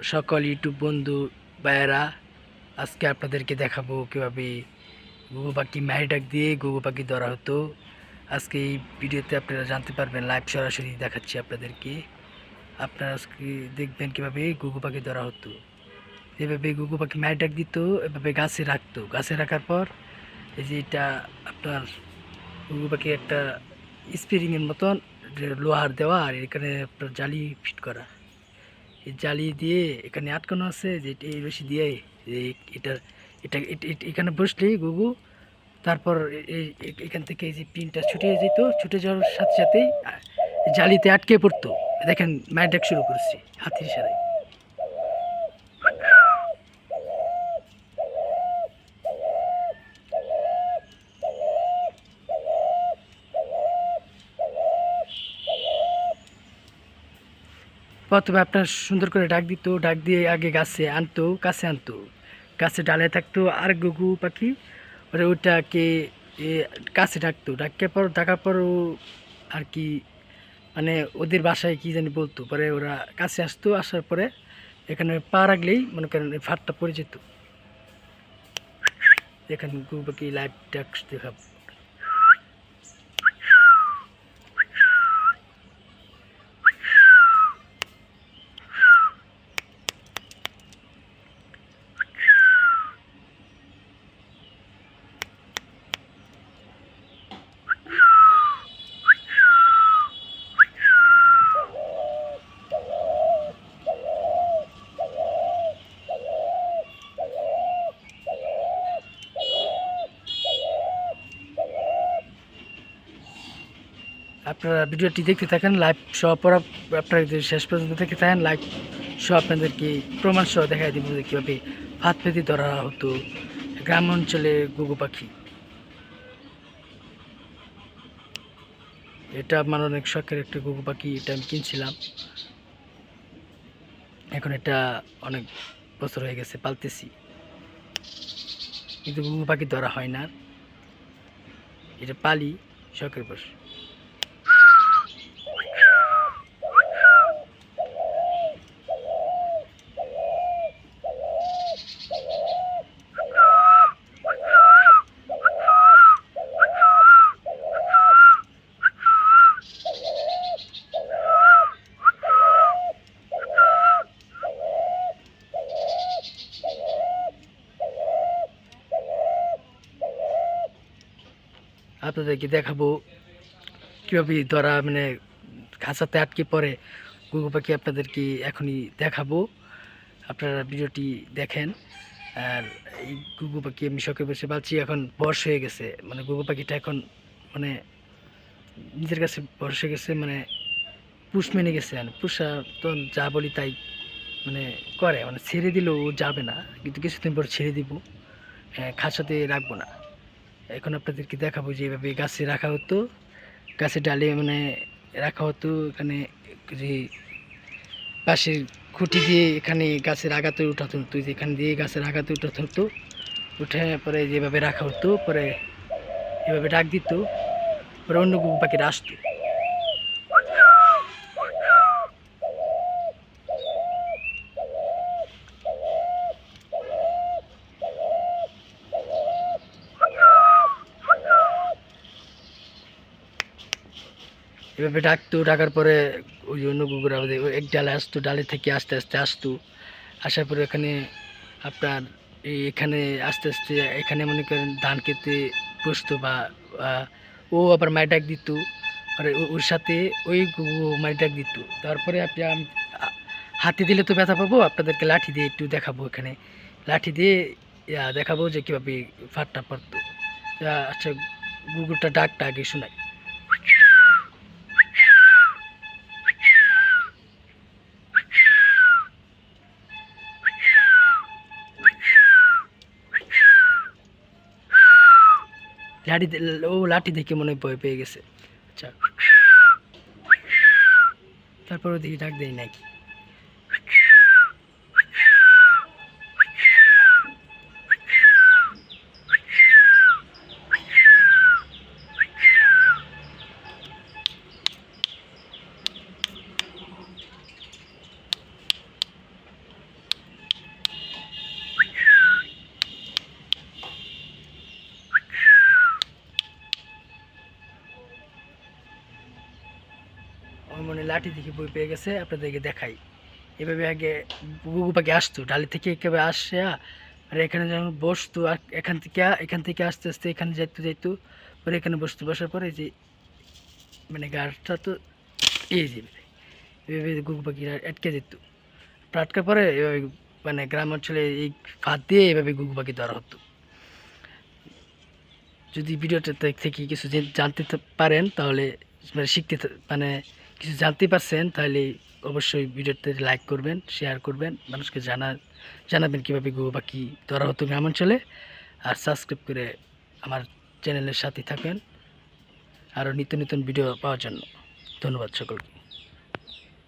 সকল ইউটিউব বন্ধু ভাইয়েরা, আজকে আপনাদেরকে দেখাবো কীভাবে গুগু পাখি ডাক দিয়ে গুগু পাখি ধরা হতো। আজকে এই ভিডিওতে আপনারা জানতে পারবেন লাইভ সরাসরি দেখাচ্ছি আপনাদেরকে। আপনারা আজকে দেখবেন কীভাবে গুগু পাখি ধরা হতো। যেভাবে গুগু পাখি ডাক দিত, এভাবে গাছে রাখতো। গাছে রাখার পর এই যে এটা আপনার গুগু পাখি একটা স্প্রিংয়ের মতন লোহার দেওয়া আর এখানে আপনার জালি ফিট করা। জালি দিয়ে এখানে আটকানো আছে, যে এই রশি দিয়ে এটা এটা এখানে বসলেই গুগু, তারপর এই এখান থেকে এই যে পিনটা ছুটে যেত, ছুটে যাওয়ার সাথে সাথেই জালিতে আটকে পড়তো। দেখেন ম্যাডেক ডাক শুরু করছি, হাতির ইশারায় প্রথমে আপনার সুন্দর করে ডাক দিত, ডাক দিয়ে আগে গাছে আনতো, কাছে আনতো। গাছে ডালে থাকতো আর গুগু পাখি, ওরে ওটাকে কাছে ডাকতো। ডাকার পর ডাকার পর ও আর কি মানে ওদের বাসায় কি জানি বলতো, পরে ওরা কাছে আসতো, আসার পরে এখানে পা রাখলেই মনে করেন ফাটটা পড়ে যেত। এখানে পাখি লাইভ ডাক দেখাবো আপনারা ভিডিওটি দেখতে থাকেন লাইভ সহ পর আপনারা যদি শেষ পর্যন্ত দেখতে থাকেন লাইভ সহ আপনাদেরকে প্রমাণ সহ দেখাই দিব যে কীভাবে হাত পেতে ধরা হতো গ্রাম অঞ্চলে গুগু পাখি। এটা আমার অনেক শখের একটা গুগু পাখি, এটা আমি কিনছিলাম। এখন এটা অনেক বছর হয়ে গেছে, পালতেছি। কিন্তু গুগু পাখি ধরা হয় না। এটা পালি, শখের বসে আপনাদেরকে দেখাবো কীভাবে ধরা মানে খাঁচাতে আটকে পড়ে। গুগু পাখি আপনাদেরকে এখনই দেখাবো। আপনারা ভিডিওটি দেখেন। আর এই গুগু পাখি আমি শখে বসে পাচ্ছি এখন বর্ষ হয়ে গেছে। মানে গুগু পাখিটা এখন মানে নিজের কাছে বর্ষ হয়ে গেছে মানে পুষ মেনে গেছে। মানে পুষা তো যা বলি তাই মানে করে। মানে ছেড়ে দিলেও যাবে না। কিন্তু কিছুদিন পর ছেড়ে দিব। হ্যাঁ, খাঁচাতে রাখব না। এখন আপনাদেরকে দেখাবো যে এভাবে গাছে রাখা হতো। গাছে ডালে মানে রাখা হতো, এখানে যে পাশের খুঁটি দিয়ে এখানে গাছের আগাতে উঠাতে হতো যে এখানে দিয়ে গাছের আগাতে উঠাতে হতো। উঠে পরে যেভাবে রাখা হতো, পরে এভাবে ডাক দিত, পরে অন্য পাখিরা আসতো। এভাবে ডাকতো ডাকার পরে ওই অন্য কুকুর আমাদের এক ডালে আসতো, ডালে থেকে আস্তে আস্তে আসতো। আসার পরে এখানে আপনার এই এখানে আস্তে আস্তে এখানে মনে করেন ধান খেতে বসতো বা ও আবার মাই ডাক দিত। আর ওর সাথে ওই মাই ডাক দিত। তারপরে আপনি হাতে দিলে তো ব্যথা পাবো, আপনাদেরকে লাঠি দিয়ে একটু দেখাবো এখানে। লাঠি দিয়ে দেখাবো যে কীভাবে ফাটটা পড়তো। তা আচ্ছা গুগুরটা ডাকটা আগে শোনাই। লাঠি ও লাঠি দেখে মনে ভয় পেয়ে গেছে। আচ্ছা। তারপর ওদিকে ডাক দেয় নাকি? লাঠি দেখে বই পেয়ে গেছে, আপনাদেরকে দেখাই। এভাবে আগে গুগু পাখি আসতো, ডালি থেকে একেবারে আসে আর এখানে যখন বসতো, আর এখান থেকে এখান থেকে আস্তে আস্তে এখানে যাইতো যাইতো, পরে এখানে বসতো, বসার পরে যে মানে গাছটা তো এই যে এভাবে গুগু পাখিরা আটকে যেত। আটকার পরে এভাবে মানে গ্রাম অঞ্চলে এই ফাঁদ দিয়ে এভাবে গুগু পাখি ধরা হতো। যদি ভিডিওটা থেকে কিছু জানতে পারেন, তাহলে মানে শিখতে মানে কিছু জানতে পারছেন, তাহলে অবশ্যই ভিডিওতে লাইক করবেন শেয়ার করবেন, মানুষকে জানা, জানাবেন কীভাবে গো বা কী ধরা হতো গ্রামাঞ্চলে আর সাবস্ক্রাইব করে আমার চ্যানেলের সাথে থাকেন। আরও নিত্য নতুন ভিডিও পাওয়ার জন্য। ধন্যবাদ সকলকে।